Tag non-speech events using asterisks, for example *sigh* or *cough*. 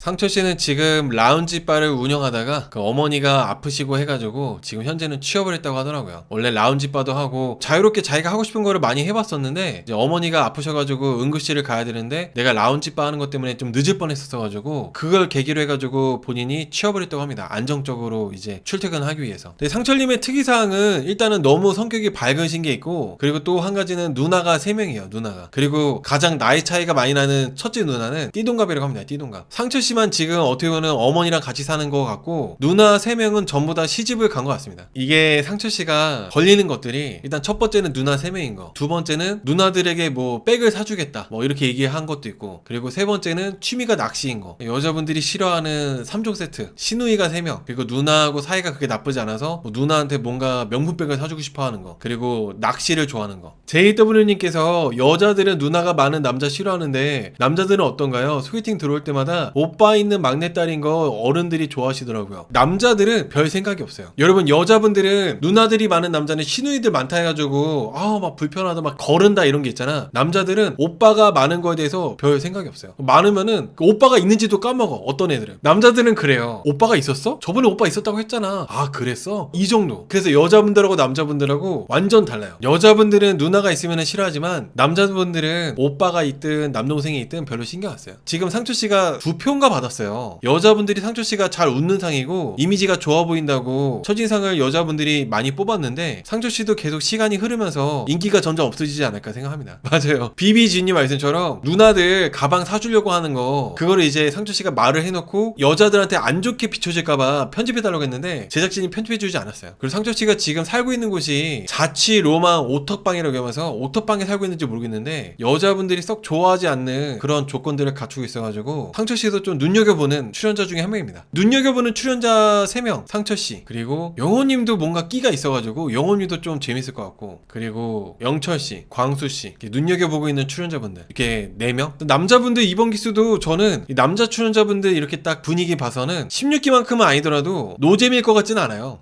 상철 씨는 지금 라운지 바를 운영하다가 그 어머니가 아프시고 해가지고 지금 현재는 취업을 했다고 하더라고요. 원래 라운지 바도 하고 자유롭게 자기가 하고 싶은 거를 많이 해봤었는데 이제 어머니가 아프셔가지고 응급실을 가야 되는데 내가 라운지 바 하는 것 때문에 좀 늦을 뻔했었어가지고 그걸 계기로 해가지고 본인이 취업을 했다고 합니다. 안정적으로 이제 출퇴근하기 위해서. 근데 상철님의 특이사항은 일단은 너무 성격이 밝으신 게 있고 그리고 또 한 가지는 누나가 세 명이에요. 누나가. 그리고 가장 나이 차이가 많이 나는 첫째 누나는 띠동갑이라고 합니다. 띠동갑. 상철 씨만 지금 어떻게 보면 어머니랑 같이 사는 것 같고 누나 세 명은 전부 다 시집을 간 것 같습니다. 이게 상철 씨가 걸리는 것들이 일단 첫 번째는 누나 세 명인 거. 두 번째는 누나들에게 뭐 백을 사주겠다. 뭐 이렇게 얘기한 것도 있고. 그리고 세 번째는 취미가 낚시인 거. 여자분들이 싫어하는 3종 세트. 시누이가 세 명. 그리고 누나하고 사이가 그렇게 나쁘지 않아서 뭐 누나한테 뭔가 명품백을 사주고 싶어 하는 거. 그리고 낚시를 좋아하는 거. JW님께서 여자들은 누나가 많은 남자 싫어하는데 남자들은 어떤가요? 소개팅 들어올 때마다 오빠 있는 막내딸인 거 어른들이 좋아하시더라고요. 남자들은 별 생각이 없어요. 여러분 여자분들은 누나들이 많은 남자는 시누이들 많다 해가지고 아 막 불편하다 막 거른다 이런 게 있잖아. 남자들은 오빠가 많은 거에 대해서 별 생각이 없어요. 많으면은 그 오빠가 있는지도 까먹어. 어떤 애들은 남자들은 그래요. 오빠가 있었어? 저번에 오빠 있었다고 했잖아. 아 그랬어? 이 정도. 그래서 여자분들하고 남자분들하고 완전 달라요. 여자분들은 누나가 있으면 싫어하지만 남자분들은 오빠가 있든 남동생이 있든 별로 신경 안 써요. 지금 상철 씨가 두 표인가 받았어요. 여자분들이 상철 씨가 잘 웃는 상이고 이미지가 좋아 보인다고 첫인상을 여자분들이 많이 뽑았는데 상철 씨도 계속 시간이 흐르면서 인기가 점점 없어지지 않을까 생각합니다. *laughs* 맞아요. 비비지님 말씀처럼 누나들 가방 사주려고 하는 거 그거를 이제 상철 씨가 말을 해놓고 여자들한테 안 좋게 비춰질까봐 편집해달라고 했는데 제작진이 편집해주지 않았어요. 그리고 상철 씨가 지금 살고 있는 곳이 자취 로망 오터방이라고 하면서 오터방에 살고 있는지 모르겠는데 여자분들이 썩 좋아하지 않는 그런 조건들을 갖추고 있어가지고 상철 씨도 좀 눈여겨보는 출연자 중에 한 명입니다. 눈여겨보는 출연자 3명 상철 씨 그리고 영호님도 뭔가 끼가 있어가지고 영호님도 좀 재밌을 것 같고 그리고 영철 씨, 광수 씨 이렇게 눈여겨보고 있는 출연자분들 이렇게 4명 남자분들 이번 기수도 저는 이 남자 출연자분들 이렇게 딱 분위기 봐서는 16기만큼은 아니더라도 노잼일 것 같진 않아요.